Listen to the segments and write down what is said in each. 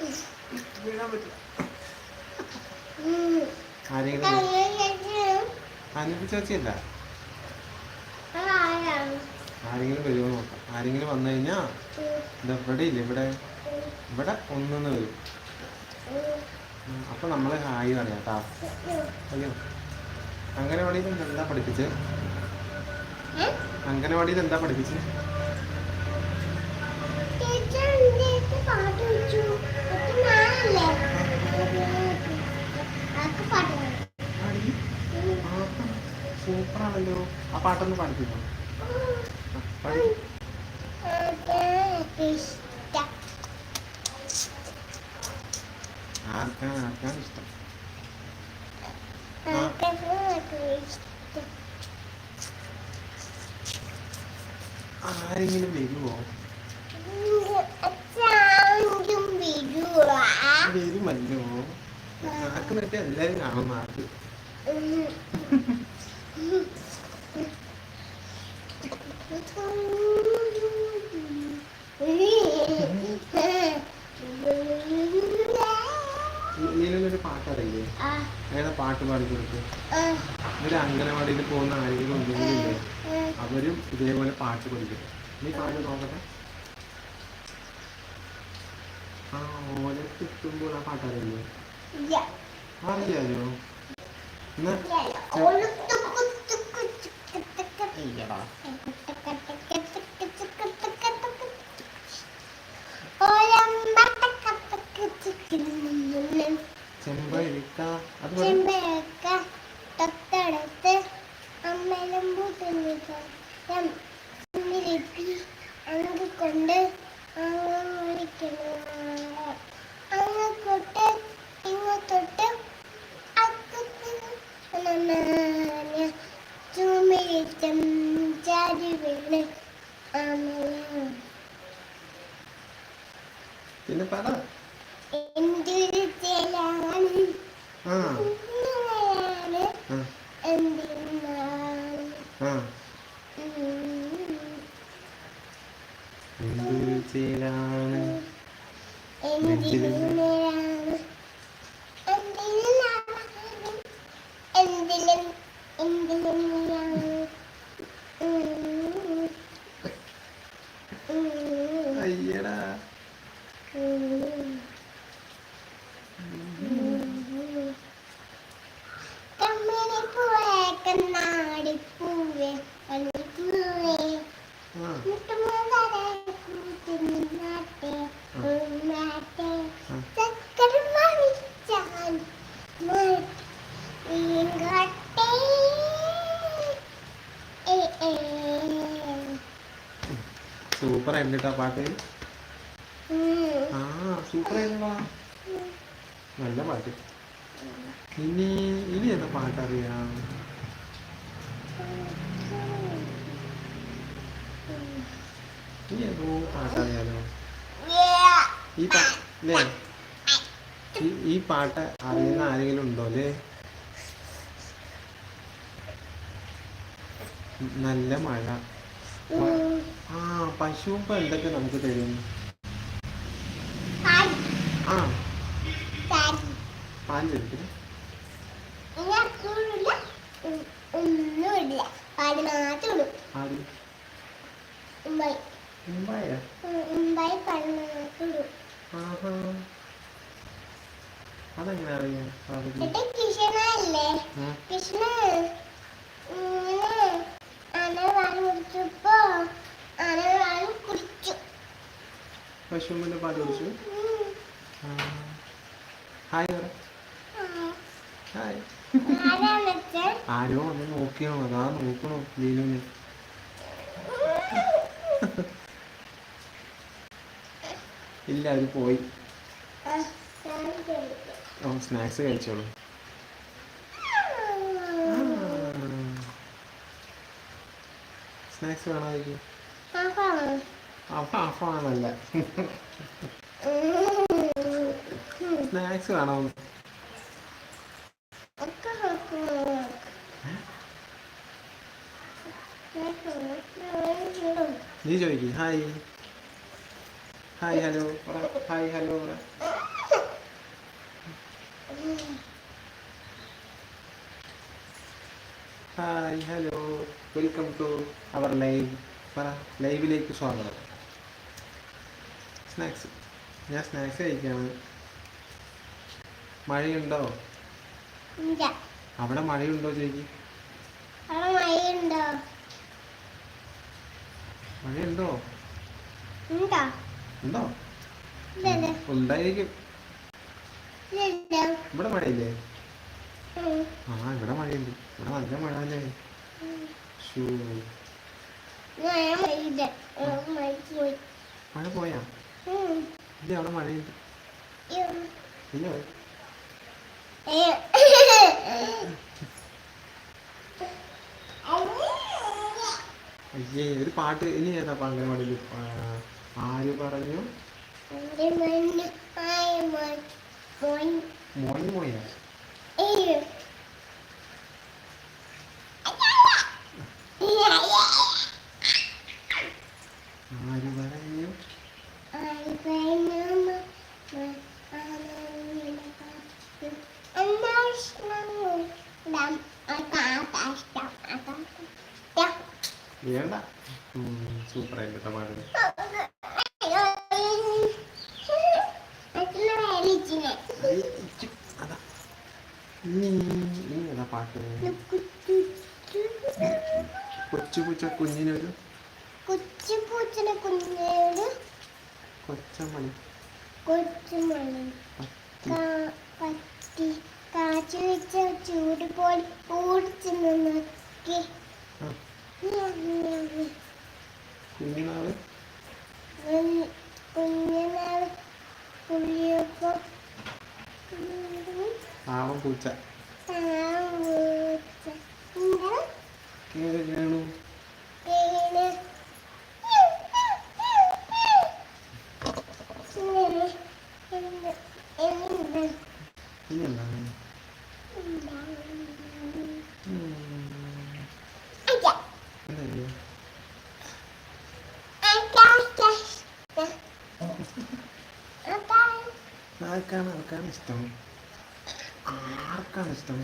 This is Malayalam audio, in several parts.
വീഴാൻ പറ്റില്ല. ആരെങ്കിലും ആരാണ്? ആരെങ്കിലും വരുമോ നോക്കാം. ആരെങ്കിലും വന്നു കഴിഞ്ഞാ ഇവിടെ ഇല്ല ഇവിടെ? ഇവിടെ ഒന്നെന്ന് വരും. അപ്പൊ നമ്മൾ ഹായ് പറയാം കേട്ടാ അയ്യോ. അംഗനവാടിയിൽ എന്താ പഠിപ്പിച്ചത് അംഗനവാടിയിൽ എന്താ പഠിപ്പിച്ച്? സൂപ്പറാണല്ലോ. ആ പാട്ടൊന്ന് പാടിപ്പിക്കും. ആർക്കാണ് ആർക്കാണ് ഇഷ്ടം? ആരെങ്കിലും വരുമോ. വരുമല്ലോ. നാക്ക് നിട്ട് എല്ലാരും കാണുന്ന നാക്ക് പാട്ട് പാടി കൊടുത്ത് ഒരു അംഗനവാടിയിൽ പോകുന്ന ആരെങ്കിലും ഉണ്ടെങ്കിലില്ലേ. അവരും ഇതേപോലെ പാട്ട് പഠിക്കും. നീ പാട്ട് നോക്കട്ടെ. ആ ഓല കിട്ടുമ്പോൾ ആ പാട്ടറിയില്ലേ. അറിയാലോ. എന്നാ ഇല്ലടാ ചെമ്പഴിക്ക. ചെമ്പഴക്ക തൊട്ടടുത്ത് അമ്മയിലും പൂത്തുന്നിരിപ്പി അങ്ങ് കൊണ്ട് അങ്ങ് അങ്ങ് തൊട്ട് ഇങ്ങോട്ടൊട്ട് ചുമിരിച്ചം ചാരി വീണ് അമ്മയും പിന്നെ പറ. എന്തിനാണ് എന്തിനാണ് സൂപ്പർ ആയിട്ടാ പാട്ട്. ആ സൂപ്പർ ആയിരുന്നടാ. നല്ല പാട്ട്. ഇനി ഇനി എന്താ പാട്ടറിയാം ഇനി ഏതോ പാട്ടറിയാലോ ഈ പാ ഈ പാട്ട് അറിയുന്ന ആരെങ്കിലും ഉണ്ടോ അല്ലേ നല്ല മഴ. ആ പശു എന്തൊക്കെ നമുക്ക് തരും. ആ. പാൽ അതെങ്ങനെ അറിയാം? കൃഷ്ണല്ലേ കൃഷ്ണ ഇങ്ങനെ ആന പശുവിന്റെ പാൽ കുടിച്ചു. ഹായ് പറ. ആരോ ഒന്ന് നോക്കിയോ? അതാ നോക്കണോ ലീലുവിന് ഇല്ല അത് പോയി. ഓ സ്നാക്സ് കഴിച്ചോളൂ. സ്നാക്സ് വേണമായിരിക്കും അഫാണല്ല. സ്നാക്സ് വേണോ. നീ ചോദിക്കും. Hi hi hello hi hello hi hello welcome to our live പറ ലൈവിലേക്ക് സ്വാഗതം. സ്നാക്സ് ഞാൻ സ്നാക്സ് കഴിക്കാണ്. മഴയുണ്ടോ? അവിടെ മഴയുണ്ടോ ചേച്ചി? മഴയുണ്ടോ? ഉണ്ടോ? ഉണ്ടായിരിക്കും. ഇവിടെ മഴയില്ലേ? ആ ഇവിടെ മഴയുണ്ട്. ഇവിടെ നല്ല മഴ അല്ലേ ഷൂ മഴ പോയാ ഇല്ല അവിടെ മഴയുണ്ട് ഇല്ല. അയ്യേ ഒരു പാട്ട് ഇനി ഏതാ അംഗനവാടിയിൽ? ആര് പറഞ്ഞു? മോയി മോയാ ആര് വേണ്ട. പാട്ട്. കൊച്ചു കൊച്ച കുഞ്ഞിനൊരു കൊച്ചുപൂച്ചനെ കുഞ്ഞേട്. കൊച്ചുമണി. കൊച്ചുമണി. പറ്റി കാച്ചു വെച്ച ചൂട് പോൽ ഓടിച്ചു നക്കി കുഞ്ഞിനാൾ. കുഞ്ഞിനാൾ. പുള്ളിയപ്പോ പാവം പൂച്ച. പാവം പൂച്ച. എന്താ? കേണു ഇഷ്ടം? ആർക്കാണ് ഇഷ്ടം?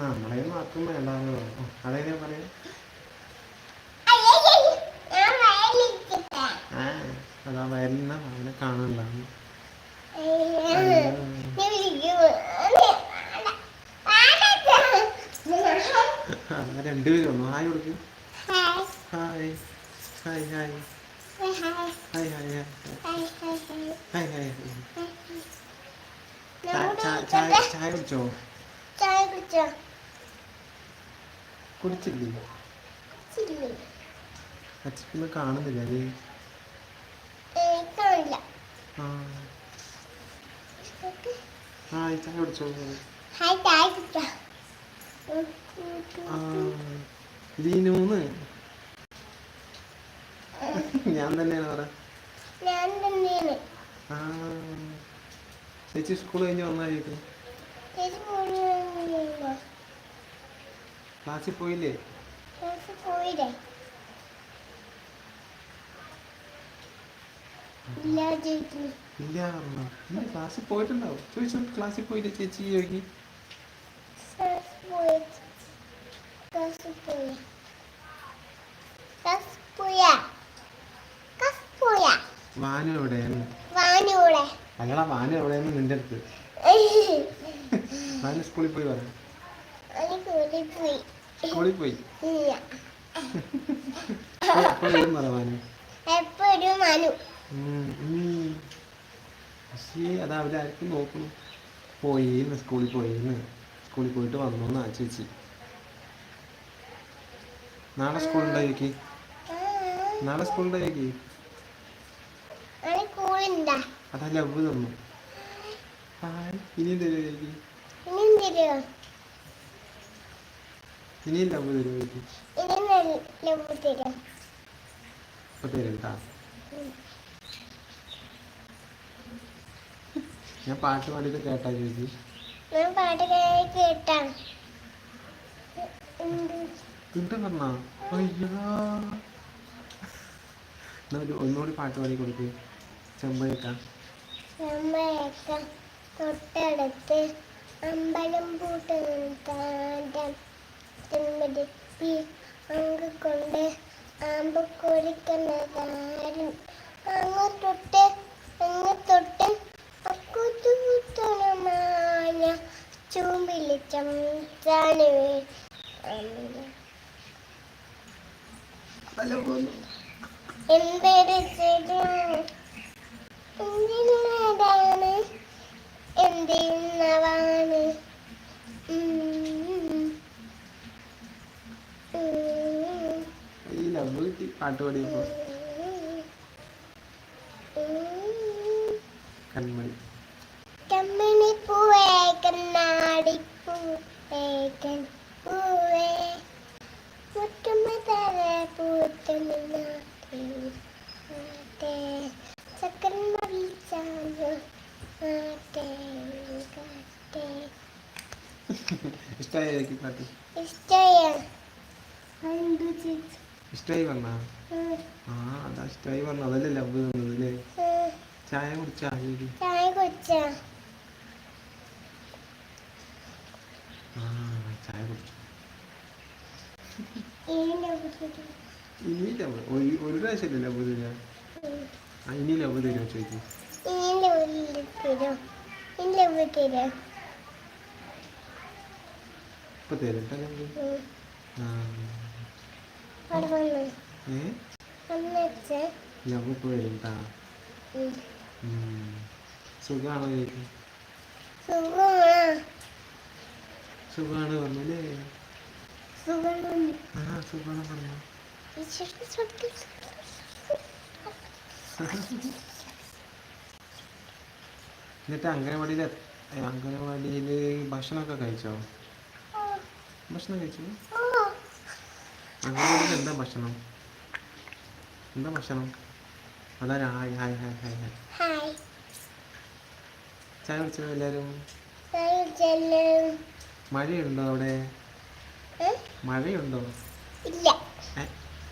നമ്മളെ ആർക്കും വേണ്ടാന്ന് പറഞ്ഞു. അതെങ്ങനെ പറയാ? അതാ വയലിന്ന അവനെ കാണണ്ടാവും രണ്ടുപേരും ഒന്ന് ഹായ് കൊടുക്കും. Hi. Hi hi hi hi hi hi ചായ ചായ കുടിച്ചോ ചായ കുടിച്ചോ കുടിച്ചില്ലേ? ചില്ലി അച്ഛക്കൊന്നും കാണുന്നില്ല അല്ലേ? ഹായ് ചായ കുടിച്ചോ? ഹായ് ചായ കുടിച്ചോ ലീനൂന്ന്. ഞാൻ തന്നെയാണ് പറ. ചേച്ചി സ്കൂൾ കഴിഞ്ഞ് വന്നായിരിക്കും ക്ലാസ്സിൽ പോയില്ലേ? ഇല്ല ഇല്ല ക്ലാസ്സിൽ പോയിട്ടുണ്ടാവും. ചോദിച്ചു ക്ലാസ്സിൽ പോയില്ലേ ചേച്ചി ചോദിക്കും. ക്ലാസ്സിൽ പോയി ക്ലാസ് പോയി ക്ലാസ് പോയാ ക്ലാസ് പോയാ വാനു എവിടെയാണ്? അല്ലടാ വാനു നിന്റെ അടുത്ത്. വാനു സ്കൂളിൽ പോയി പറയാം സ്കൂളിൽ പോയി. വരും പറ വാനു? എപ്പോഴും. പക്ഷേ അത് അവരാർക്കും നോക്കുന്നു പോയിന്ന് സ്കൂളിൽ പോയിന്ന്. സ്കൂളിൽ പോയിട്ട് വന്നു എന്നാ ചേച്ചി നാളെ സ്കൂളുണ്ടായിരിക്കും നാളെ സ്കൂളുണ്ടായിരിക്കും അത് അതല്ല ഉവ് തന്നു ഹായ് ഇനി തരുമായിരിക്കും ഇനി ലവ് തരുമായിരിക്കും തരും? കേട്ടാ ഞാൻ പാട്ട് പാടിയത് കേട്ടാ ചേച്ചി. ഞാൻ പാട്ട് കേട്ടാ. ഒന്നുകൂടി പാട്ട് പാടി കൊടുക്കേ. ചെമ്പഴക്ക. നമ്മളൊക്കെ തൊട്ടടുത്ത് അമ്പലം പൂട്ടും ചെമ്പടിപ്പി അങ്ങ് കൊണ്ട് ആമ്പ് കൊടിക്കുന്നതാരും അങ്ങ് തൊട്ട് അങ്ങ് തൊട്ട് അക്കുത്തുണമായ ചൂമ്പിലി ചംസാന് എന്തൊരു ചെടി എന്തിനാണ് എന്തിന്നവാണ് ഈ ലവ് കിട്ടി പാട്ട് പാടിയപ്പോ. കൺമണി കമ്മിണി പൂവേ കണ്ണാടി പൂവേ പൂവേ. മുറ്റുമതര പൂത്തുനിന്നാട്ടെ ചക്കൻ ഇഷ്ടമായി പാട്ട്? ഇഷ്ടമായി വന്നാ? ആ അതാ ഇഷ്ടമായി വന്നു. അതല്ലേ ലവ് തന്നത് അല്ലേ ചായ കുടിച്ചാ? ചായ കുടിച്ചാ. ആ ചായ ഇനി ലവ് ഒരു പ്രാവശ്യമല്ലേ ഇനി ലവ് തരുമോ ഇതിന്റെ ഉള്ളിൽ തരും. വരും കേട്ടാ സുഖാണോ സുഖാണ്. പറഞ്ഞല്ലേ? ആ സുഖാണ് പറഞ്ഞു. എന്നിട്ട് അംഗനവാടിയിൽ അംഗനവാടിയിൽ ഭക്ഷണമൊക്കെ കഴിച്ചോ? ഭക്ഷണം കഴിച്ചു? അംഗനവാടിയിൽ എന്താ ഭക്ഷണം? എന്താ ഭക്ഷണം? അതാ hi hi hi hi hi. ചായ കുടിച്ചോ എല്ലാവരും മഴയുണ്ടോ അവിടെ? മഴയുണ്ടോ? ഇല്ല.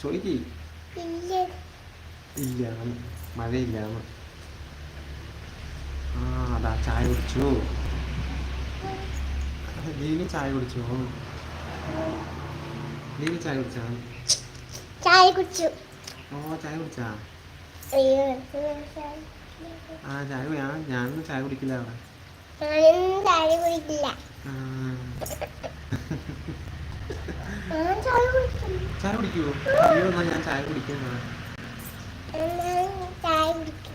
ചോദിക്കേ. ഇല്ല. ഇല്ല മഴയില്ല. ആ അതാ ചായ കുടിച്ചു. നീന് ചായ കുടിച്ചോ? നീന് ചായ കുടിച്ചാ? ചായ കുടിച്ചു. ഓ ചായ കുടിച്ചാ? ആ ചായ ഞാൻ ഞാനൊന്നും ചായ കുടിക്കില്ല അവിടെ. ചായ കുടിക്കില്ല. ചായ കുടിക്കുവോ അയ്യോ എന്നാ ഞാൻ ചായ കുടിക്കുന്ന ചായ കുടിക്കും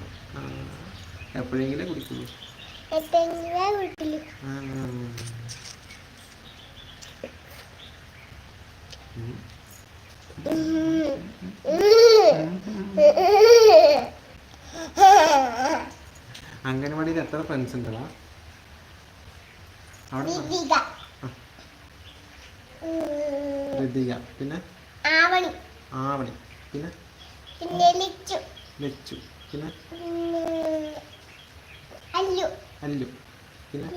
എപ്പോഴെങ്കിലും കുടിക്കുള്ളൂ. അംഗൻവാടിയിൽ എത്ര ഫ്രണ്ട്സ് ഉണ്ടടാ അവിടെ. ഋതിക പിന്നെ? ആവണി. ആവണി. പിന്നെ? പിന്നെ ലിച്ചു. പിന്നെ? അല്ലു പിന്നെ?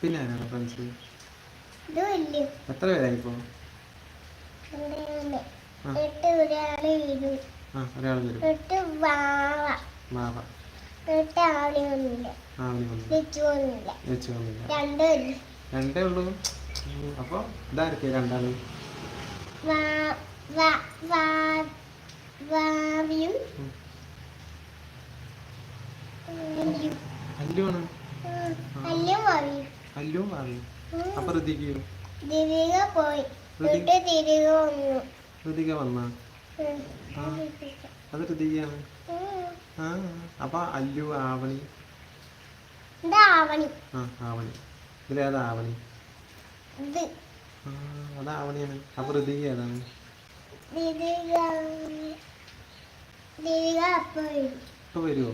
പിന്നെ ആരാണ് ഫ്രണ്ട്സ് എത്ര പേരായി ഇപ്പോൾ ഒരാൾ വരും മാവ രണ്ടേ ഉള്ളു. അപ്പൊ ഇതായിരിക്കും രണ്ടാൾ? വാവിയും ഉം. അല്ലും അല്ലു ആണ് അല്ലും വാവിയും അല്ലുവും മാവിയും അപ്പൊ ഋതികയോ ദിവിക പോയി. വന്നു. ഋതിക വന്ന? ഉം. ആ. അത് ഋതികയാണ് ആ അപ്പൊ അല്ലു ആവണി. ആവണി. ആ ആവണി. ഇതിലേതാ ആവണി? ഇത്. ആ അത് ആവണിയാണ്. അപ്പൊ ഋതിക ഏതാണ്? ദിവിക ദിവിക അപ്പൊ വരും. ഇപ്പൊ വരുമോ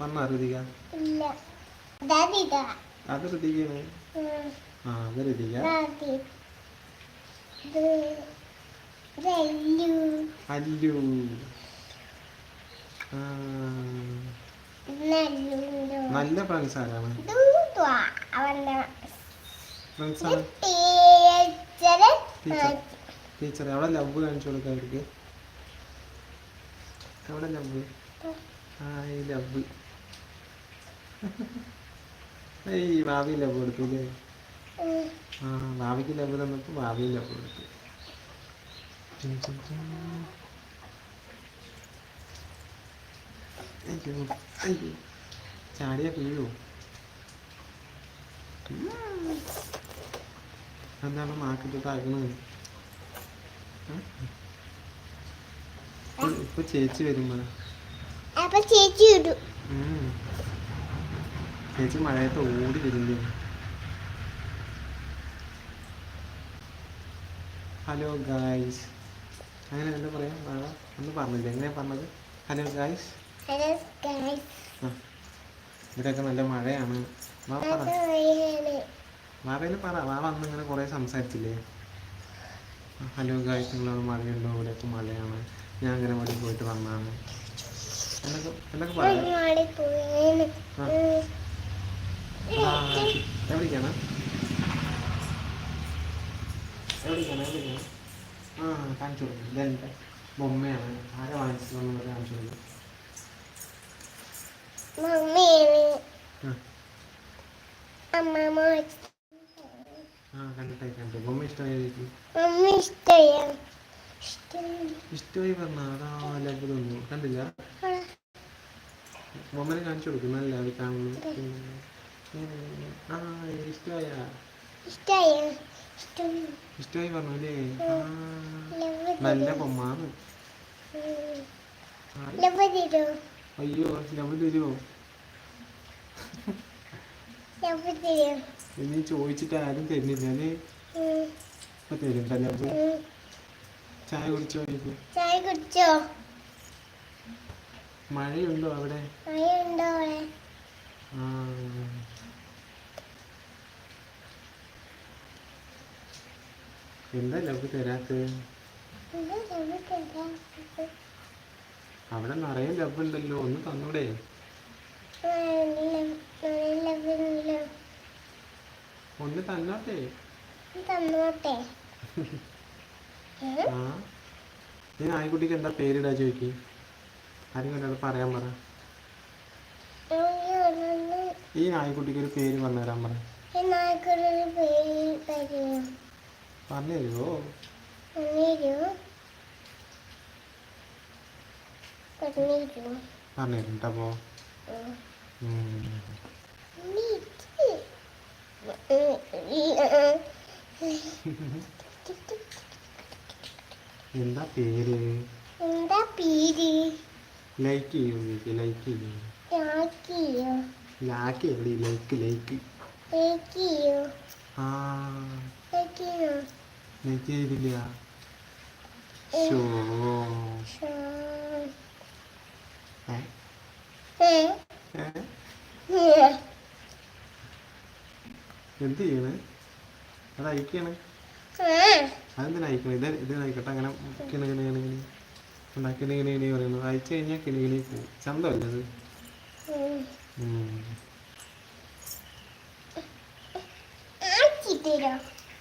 വന്നാ ഋതിക അത് ഋതികയാണ്. ആ അത് ഋതിക അല്ലു. ആ. നല്ല ഫ്രണ്ട്സ് ആരാണ്? ടീച്ചറ് അവിടെ ലവ് കാണിച്ചു കൊടുക്കാം അവർക്ക് അവിടെ ലവ്. Hi love. ഏയ് ഭാവി ലവ് കൊടുത്തില്ലേ ആ ഭാവിക്ക് ലവ് തന്നപ്പോൾ ഭാവി ലവ് കൊടുത്തു ചാടിയ വീഴോ എന്താണ് മാക്കിട്ട് താക്കണത് ഇപ്പൊ ചേച്ചി വരുമ്പോ. ചേച്ചി വരും. ചേച്ചി മഴയത്ത് ഓടി വരില്ലേ? ഹലോ ഗായ്സ് അങ്ങനെ എന്താ പറയാ? വാഴ ഒന്ന് പറഞ്ഞില്ല? എങ്ങനെയാ പറഞ്ഞത്? ഹലോ ഗായ്സ് ഇവിടെയൊക്കെ നല്ല മഴയാണ്. വാ വാവയിൽ പറ വാവ അന്ന് ഇങ്ങനെ കുറേ സംസാരിച്ചില്ലേ? ഹലോ ഗായ്സ് നിങ്ങളവിടെ മഴയുണ്ടോ? ഇവിടെയൊക്കെ മഴയാണ്. ഞാൻ അങ്ങനെ വഴി പോയിട്ട് വന്നാണ് എന്നൊക്കെ എന്നൊക്കെ പറയാം. എവിടേക്കാണ് എവിടേക്കാണ് എവിടേക്കാണ് ആ കാണിച്ചു കൊടുക്കും. ഇതെന്റെ ബൊമ്മയാണ്. ആരെ വാങ്ങിച്ചതെന്നുള്ളത് കാണിച്ചു കൊടുക്കും. ഇഷ്ടമായി പറഞ്ഞ അതാ ലവ് തന്നു കണ്ടില്ല? ബൊമ്മനെ കാണിച്ചു കൊടുക്കും. നല്ല അത് കാണുന്നു ഇഷ്ടമായ പറഞ്ഞു അല്ലേ നല്ല തരോ അയ്യോ ലവ് തരുമോ ചോദിച്ചിട്ട് ആരും തരുന്നില്ല അല്ലേ? ഇപ്പൊ തരും ലവ് ചായ കുടിച്ചോ ചായ കുടിച്ചോ? മഴയുണ്ടോ അവിടെ? മഴയുണ്ടോ അവിടെ? ആ. എന്താ ലവ് തരാത്തത് അവിടെ നിറയെ ലവ് ഉണ്ടല്ലോ ഒന്ന് തന്നൂടെ. ഒന്ന് തന്നോട്ടെ. തന്നോട്ടെ. ആ. ഈ നായ്ക്കുട്ടിക്ക് എന്താ പേരിടാ ചോദിക്ക്? ആരും കണ്ടത് പറയാൻ പറ. ഈ നായ്ക്കുട്ടിക്ക് ഒരു പേര് പറഞ്ഞു തരാൻ പറ പറഞ്ഞു തരുമോ പറഞ്ഞു എന്താ പേര്? എന്താ പേര്? ലൈക്ക് ചെയ്യൂ ലൈക്ക് ലൈക്ക് ചെയ്യൂ. ലൈക്ക് ചെയ്യൂ? ലാക്ക് എവിടെ? Like like. ഏക്കിയോ ആ. ഏക്കിയോ ലൈക്ക് ചെയ്തില്ല ഏ? ഏ എന്ത് ചെയ്യണ് അത് അയക്കാണ് അതെന്തിനാ അയക്കണത് ഇത് ഇത് അയക്കട്ടെ അങ്ങനെ കിണി കിണി കിണി കിണി ഉണ്ടാ കിണി കിണി കിണി പറയുന്നു അയച്ചു കഴിഞ്ഞാൽ കിണി കിണി പോകും ചന്തമല്ലേ അത് ഉം.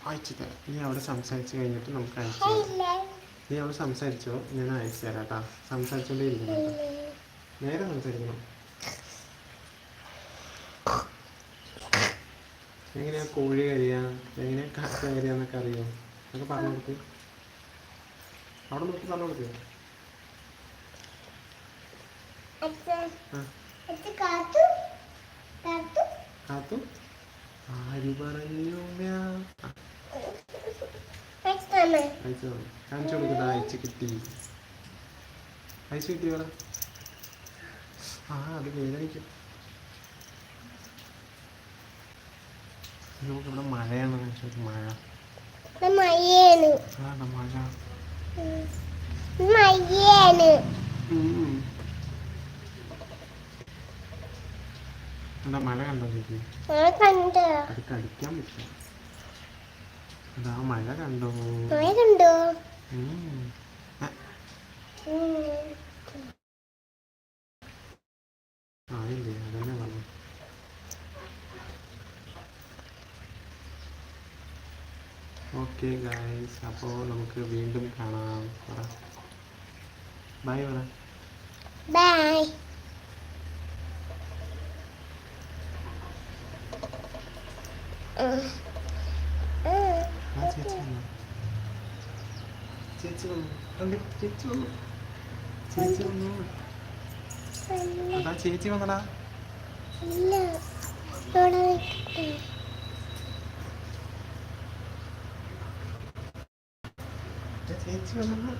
അയച്ചു തരാം നീ അവിടെ സംസാരിച്ച് കഴിഞ്ഞിട്ട് നമുക്ക് അയച്ചു തരാം. നീ അവിടെ സംസാരിച്ചോ? ഞാൻ അയച്ചു തരാം കേട്ടാ. സംസാരിച്ചോണ്ടേ ഇല്ല നേരെ സംസാരിക്കണം. എങ്ങനെയാ കോഴി കരിയാ? എങ്ങനെയാ കാക്ക കരിയാന്നൊക്കെ അറിയോ? അതൊക്കെ പറഞ്ഞു കൊടുത്ത് അവിടെ നോക്കി പറഞ്ഞു കൊടുക്ക്. കാത്തു. ആര് പറഞ്ഞു മ്യാ? ആ, അച്ഛൻ അയച്ചു തന്നു. കാണിച്ചു കൊടുക്കണ്ട അയച്ചു കിട്ടി അയച്ചു കിട്ടി വേണം ആ അത് വേദനിക്കും നമുക്കിവിടെ മഴയാണ് മഴ മഴ. എന്താ മഴ കണ്ടോ ചേച്ചി മഴ കണ്ടോ അത് കടിക്കാൻ പറ്റില്ല അതാ മഴ കണ്ടോ മഴ കണ്ടോ ഉം. ആ, ആയില്ലേ അതന്നെ പറഞ്ഞു ഓക്കെ ഗായ്സ് അപ്പോൾ നമുക്ക് വീണ്ടും കാണാം പറ ബൈ പറ ബൈ ആ ചേച്ചി വന്നു ചേച്ചി വന്നു ചേച്ചി വന്നു ചേച്ചി വന്നു അതാ ചേച്ചി വന്നടാ. ചേച്ചി വന്നു